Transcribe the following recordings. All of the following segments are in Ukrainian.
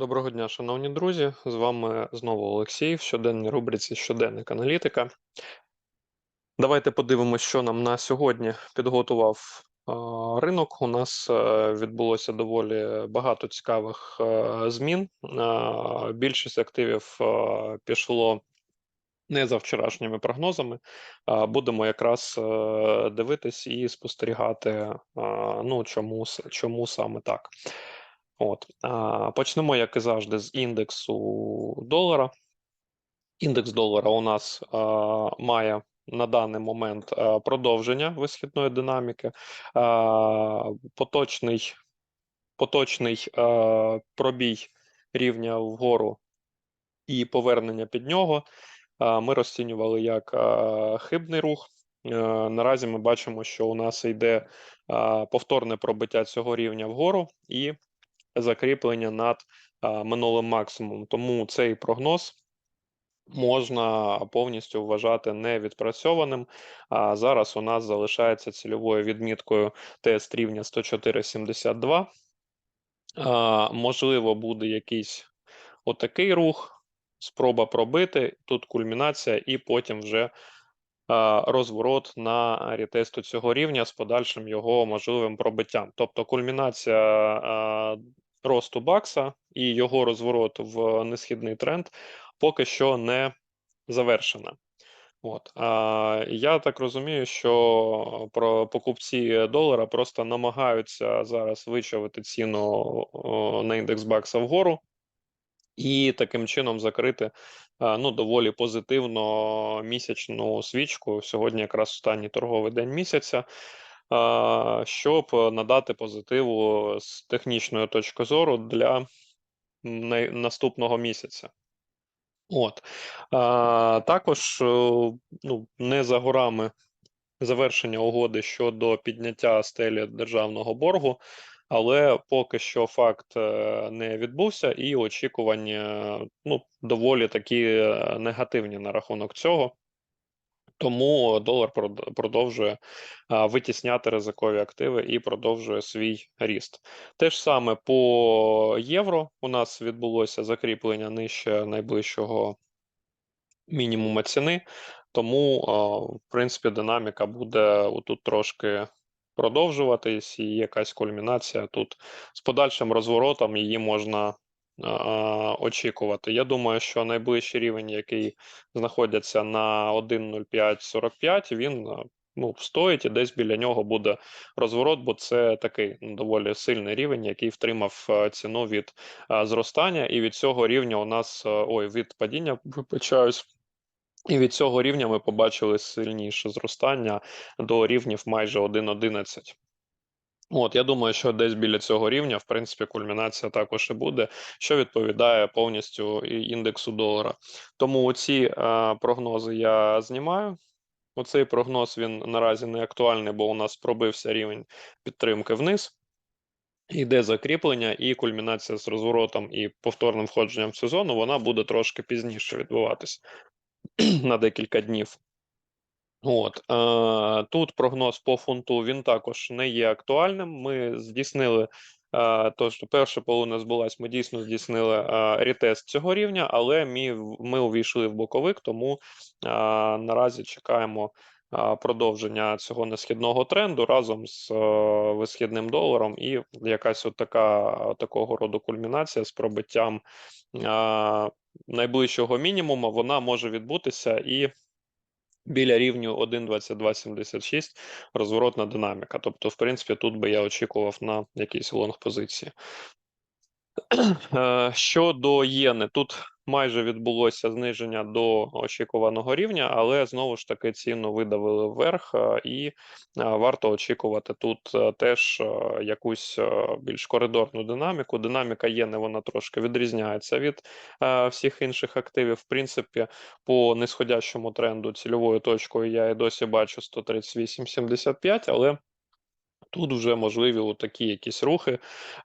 Доброго дня, шановні друзі. З вами знову Олексій в щоденній рубриці Щоденник аналітика. Давайте подивимося, що нам на сьогодні підготував ринок. У нас е, відбулося доволі багато цікавих е, змін. Е, Більшість активів пішло не за вчорашніми прогнозами. Будемо якраз дивитись і спостерігати, ну чому, чому саме так. От почнемо, як і завжди, з індексу долара. Індекс долара у нас має на даний момент продовження висхідної динаміки. Поточний поточний пробій рівня вгору і повернення під нього ми розцінювали як хибний рух. Е, Наразі ми бачимо, що у нас йде повторне пробиття цього рівня вгору і закріплення над а, минулим максимумом. Тому цей прогноз можна повністю вважати невідпрацьованим. А зараз у нас залишається цільовою відміткою тест рівня 104,72. А, Можливо, буде якийсь отакий рух, спроба пробити. Тут кульмінація, і потім вже розворот на рітесту цього рівня з подальшим його можливим пробиттям. Тобто кульмінація росту бакса і його розворот в несхідний тренд поки що не завершена. От а, я так розумію, що про покупці долара просто намагаються зараз вичавити ціну на індекс бакса вгору і таким чином закрити ну доволі позитивно місячну свічку. Сьогодні якраз останній торговий день місяця. Щоб надати позитиву з технічної точки зору для наступного місяця. От а, також е, ну, не за горами завершення угоди щодо підняття стелі державного боргу, але поки що факт е, не відбувся, і очікування ну, доволі такі е, негативні на рахунок цього. Тому долар продовжує витісняти ризикові активи і продовжує свій ріст. Те ж саме по євро у нас відбулося закріплення нижче найближчого мінімума ціни, тому, в принципі, динаміка буде тут трошки продовжуватись, і якась кульмінація тут з подальшим розворотом її можна а, очікувати. Я думаю, що найближчий рівень, який знаходиться на 1.0545, він а, ну, стоїть і десь біля нього буде розворот, бо це такий ну, доволі сильний рівень, який втримав ціну від зростання, і від цього рівня у нас ой, від падіння вибачаюсь. І від цього рівня ми побачили сильніше зростання до рівнів майже 1.11. От, я думаю, що десь біля цього рівня, в принципі, кульмінація також і буде, що відповідає повністю індексу долара. Тому ці е, прогнози я знімаю. Оцей прогноз він наразі не актуальний, бо у нас пробився рівень підтримки вниз. Йде закріплення і кульмінація з розворотом і повторним входженням в сезону, вона буде трошки пізніше відбуватись на декілька днів. От е, тут прогноз по фунту він також не є актуальним. Ми здійснили е, то, що перша половина збулась, ми дійсно здійснили е, ретест цього рівня, але ми, увійшли в боковик, тому наразі чекаємо продовження цього несхідного тренду разом з висхідним доларом, і якась от така такого роду кульмінація з пробиттям найближчого мінімуму, вона може відбутися і біля рівню 1.2276 розворотна динаміка. Тобто, в принципі, тут би я очікував на якісь лонг позиції. Е, Щодо єни, тут майже відбулося зниження до очікуваного рівня, але знову ж таки ціну видавили вверх, е, і е, варто очікувати тут е, теж якусь більш коридорну динаміку. Динаміка єни вона трошки відрізняється від всіх інших активів. В принципі, по нисходящому тренду цільовою точкою я і досі бачу 138,75, але Тут вже можливі такі якісь рухи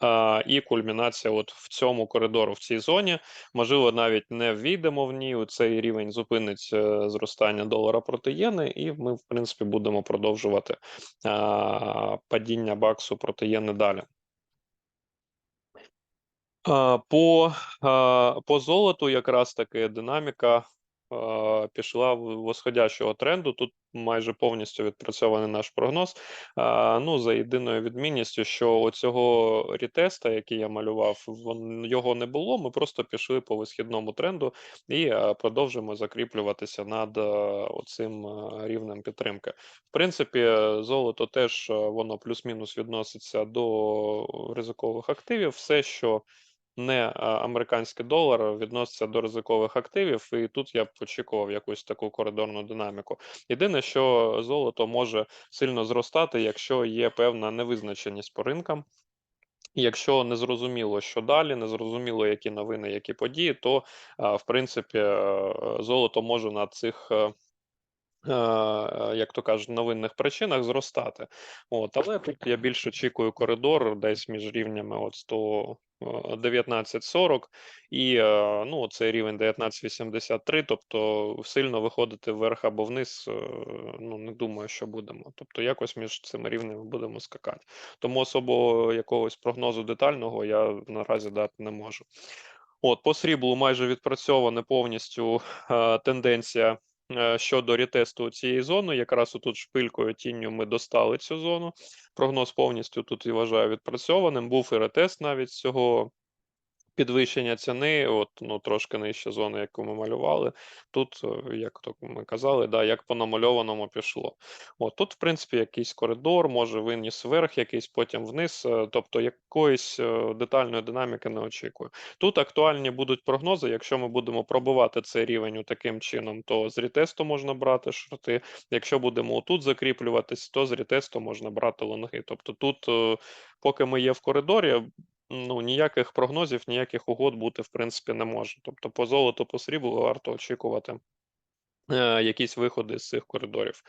а, і кульмінація от в цьому коридору, в цій зоні. Можливо, навіть не ввійдемо в ній. У Цей рівень зупинить е, зростання долара проти єни, і ми, в принципі, будемо продовжувати а, падіння баксу проти єни далі. По, по золоту якраз таки динаміка пішла восходящого тренду. Тут майже повністю відпрацьований наш прогноз. Ну, за єдиною відмінністю, що оцього рітеста, який я малював, його не було. Ми просто пішли по висхідному тренду і а, продовжуємо закріплюватися над оцим рівнем підтримки. В принципі, золото теж воно плюс-мінус відноситься до ризикових активів. Все, що не а, американський долар відноситься до ризикових активів, і тут я б очікував якусь таку коридорну динаміку. Єдине, що золото може сильно зростати, якщо є певна невизначеність по ринкам. Якщо не зрозуміло, що далі, не зрозуміло, які новини, які події, то в принципі е, золото може на цих. Як то кажуть, новинних причинах зростати. От, але тут я більш очікую коридор десь між рівнями от 100, е, 19.40 і ну, цей рівень 19.83, тобто сильно виходити вверх або вниз, е, ну не думаю, що будемо. Тобто якось між цими рівнями будемо скакати. Тому особо якогось прогнозу детального я наразі дати не можу. От, по сріблу майже відпрацьована повністю тенденція щодо рітесту цієї зони. Якраз отут шпилькою тінню ми достали цю зону. Прогноз повністю тут і вважаю відпрацьованим. Був і ретест навіть цього підвищення ціни, от ну трошки нижче зони, яку ми малювали. Тут, е, як то ми казали, да, як по намальованому пішло. От тут, в принципі, якийсь коридор, може виніс вверх, якийсь потім вниз. е, Тобто якоїсь е, детальної динаміки не очікую. Тут актуальні будуть прогнози. Якщо ми будемо пробувати цей рівень таким чином, то з рітесту можна брати шорти. Якщо будемо отут закріплюватись, то з рітесту можна брати лонги. Тобто тут, поки ми є в коридорі, ну ніяких прогнозів, ніяких угод бути в принципі не може. Тобто, по золоту, по сріблу варто очікувати е, якісь виходи з цих коридорів.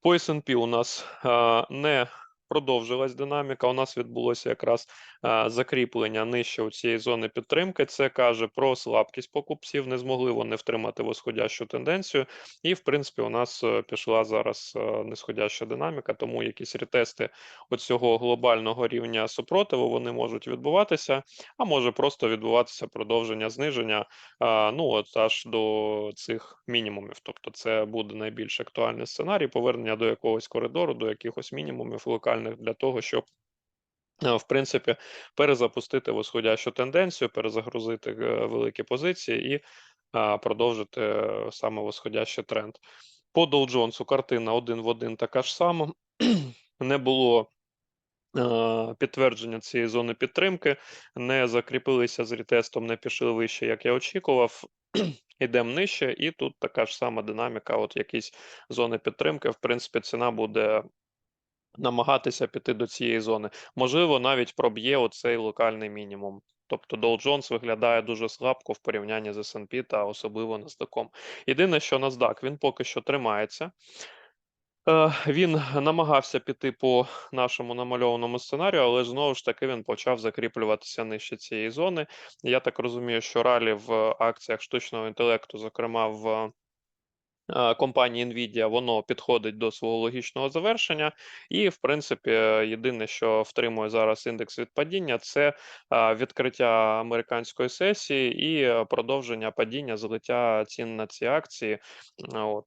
По S&P у нас е, не продовжилась динаміка. У нас відбулося якраз е, закріплення нижче у цієї зони підтримки. Це каже про слабкість покупців. Не змогли вони втримати восходящу тенденцію. І, в принципі, у нас е, пішла зараз е, нисходяща динаміка, тому якісь ретести оцього глобального рівня супротиву вони можуть відбуватися, а може просто відбуватися продовження зниження. Ну от аж до цих мінімумів. Тобто, це буде найбільш актуальний сценарій повернення до якогось коридору, до якихось мінімумів локальних для того, щоб. е, В принципі, перезапустити восходящу тенденцію, перезагрузити е, великі позиції і продовжити е, саме восходящий тренд. По Dow Jones картина один в один така ж сама. Не було підтвердження цієї зони підтримки, не закріпилися з рітестом, не пішли вище, як я очікував. Йдемо нижче, і тут така ж сама динаміка. От якісь зони підтримки. В принципі, ціна буде намагатися піти до цієї зони. Можливо, навіть проб'є оцей локальний мінімум. Тобто Dow Jones виглядає дуже слабко в порівнянні з S&P та особливо NASDAQ. Єдине, що NASDAQ, він поки що тримається. Е, Він намагався піти по нашому намальованому сценарію, але знову ж таки він почав закріплюватися нижче цієї зони. Я так розумію, що ралі в акціях штучного інтелекту, зокрема в компанії Nvidia, воно підходить до свого логічного завершення. І, в принципі, єдине, що втримує зараз індекс від падіння, це е, відкриття американської сесії і е, продовження падіння злиття цін на ці акції.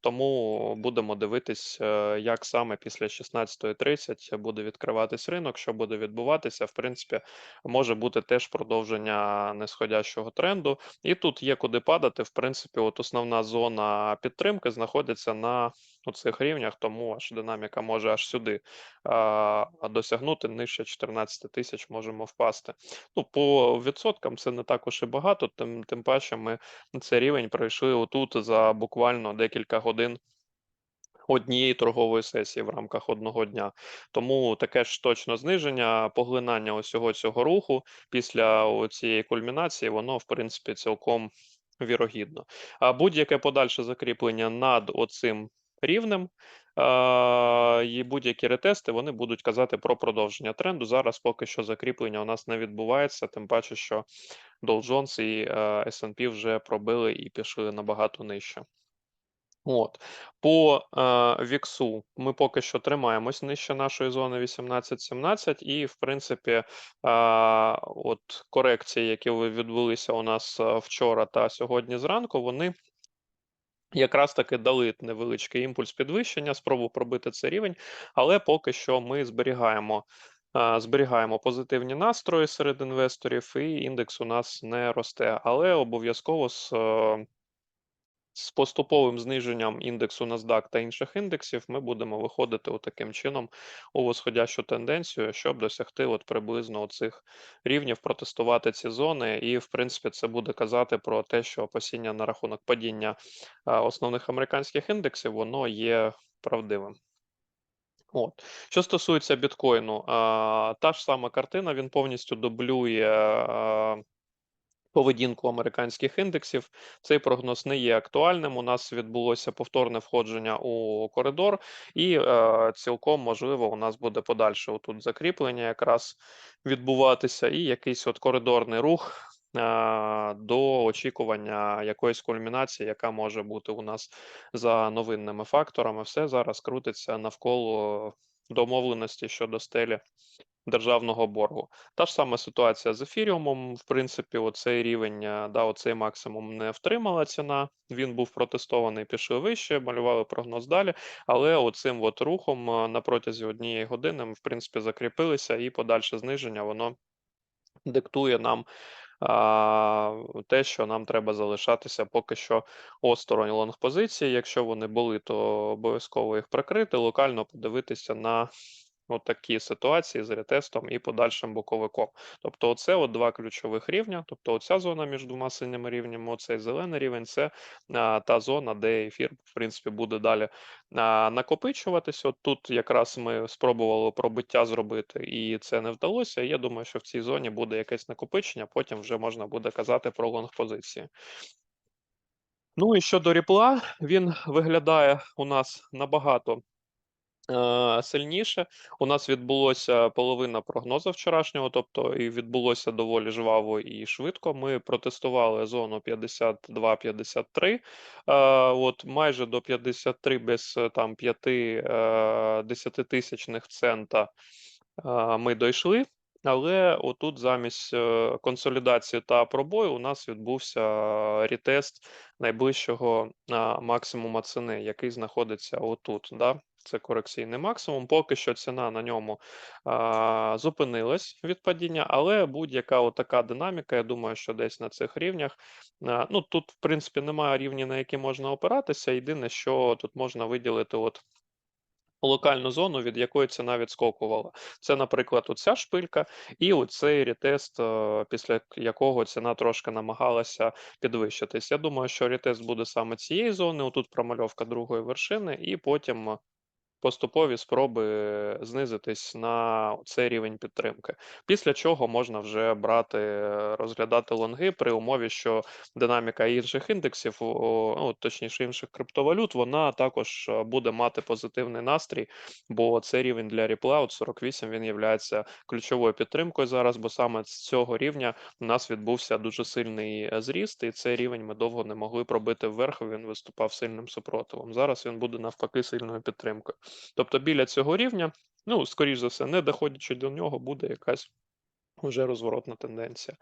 Тому будемо дивитись, е, як саме після 16.30 буде відкриватись ринок, що буде відбуватися. В принципі, може бути теж продовження нисходящого тренду. І тут є куди падати. В принципі, от основна зона підтримки знаходиться на цих рівнях, тому аж динаміка може аж сюди а, досягнути нижче 14 тисяч можемо впасти. Ну, по відсоткам це не також і багато, тим, тим паче ми цей рівень пройшли отут за буквально декілька годин. Однієї торгової сесії в рамках одного дня, тому таке ж точно зниження, поглинання усього цього руху після цієї кульмінації, воно в принципі цілком вірогідно. А будь-яке подальше закріплення над оцим рівнем а, і будь-які ретести вони будуть казати про продовження тренду. Зараз поки що закріплення у нас не відбувається, тим паче, що Dow Jones і е, S&P вже пробили і пішли набагато нижче. От. По, е, віксу ми поки що тримаємось нижче нашої зони 18-17 і, в принципі, а, от корекції, які відбулися у нас, е, вчора та сьогодні зранку, вони якраз таки дали невеличкий імпульс підвищення, спробу пробити цей рівень, але поки що ми зберігаємо, зберігаємо позитивні настрої серед інвесторів, і індекс у нас не росте. Але обов'язково з, е з поступовим зниженням індексу NASDAQ та інших індексів ми будемо виходити таким чином у восходящу тенденцію, щоб досягти от приблизно цих рівнів, протестувати ці зони. І, в принципі, це буде казати про те, що опасіння на рахунок падіння основних американських індексів, воно є правдивим. От. Що стосується біткоїну, та ж сама картина, він повністю дублює. Поведінку американських індексів цей прогноз не є актуальним. У нас відбулося повторне входження у коридор, і е, цілком можливо у нас буде подальше тут закріплення якраз відбуватися, і якийсь от коридорний рух е, до очікування якоїсь кульмінації, яка може бути у нас за новинними факторами. Все зараз крутиться навколо домовленості щодо стелі державного боргу. Та ж сама ситуація з ефіріумом. В принципі, оцей рівень, е, да, оцей максимум не втримала ціна. Він був протестований, пішли вище, малювали прогноз далі. Але оцим от рухом е, на протязі однієї години ми, в принципі, закріпилися, і подальше зниження воно диктує нам. Те, що нам треба залишатися поки що осторонь лонг позиції. Якщо вони були, то обов'язково їх прикрити, локально подивитися на от такі ситуації з ретестом і подальшим боковиком. Тобто, оце два ключових рівня. Тобто, оця зона між двома синіми рівнями, оцей зелений рівень це а, та зона, де ефір, в принципі, буде далі а, накопичуватися. От тут якраз ми спробували пробиття зробити, і це не вдалося. Я думаю, що в цій зоні буде якесь накопичення, потім вже можна буде казати про лонг позиції. Ну і щодо ріпла, він виглядає у нас набагато сильніше. У нас відбулося половина прогнозу вчорашнього, тобто і відбулося доволі жваво і швидко. Ми протестували зону 52-53, е, от майже до 53 без е, там 5 десятитисячних цента ми дійшли. Але отут замість е, консолідації та пробою у нас відбувся рітест найближчого максимума ціни, який знаходиться отут. Да? Це корекційний максимум. Поки що ціна на ньому а, зупинилась від падіння, але будь-яка така динаміка, я думаю, що десь на цих рівнях. А, ну Тут, в принципі, немає рівні, на які можна опиратися. Єдине, що тут можна виділити от локальну зону, від якої ціна відскокувала. Це, наприклад, оця шпилька, і оцей ретест, е, після якого ціна трошки намагалася підвищитись. Я думаю, що ретест буде саме цієї зони. Отут промальовка другої вершини, і потім поступові спроби знизитись на цей рівень підтримки. Після чого можна вже брати, розглядати лонги при умові, що динаміка інших індексів, ну, точніше інших криптовалют, вона також буде мати позитивний настрій, бо цей рівень для Ripple от 48 він є ключовою підтримкою зараз, бо саме з цього рівня у нас відбувся дуже сильний е, зріст, і цей рівень ми довго не могли пробити вверх. Він виступав сильним супротивом. Зараз він буде навпаки сильною підтримкою. Тобто біля цього рівня, ну, скоріш за все, не доходячи до нього, буде якась вже розворотна тенденція.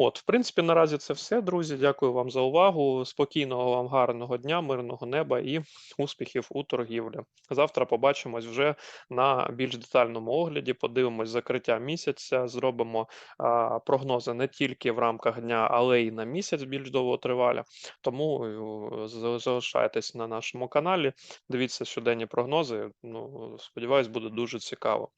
От, в принципі, наразі це все, друзі. Дякую вам за увагу. Спокійного вам гарного дня, мирного неба і успіхів у торгівлі. Завтра побачимось вже на більш детальному огляді. Подивимось закриття місяця, зробимо а, прогнози не тільки в рамках дня, але й на місяць більш довготривалі. Тому е, залишайтесь на нашому каналі. Дивіться щоденні прогнози. Ну, сподіваюсь, буде дуже цікаво.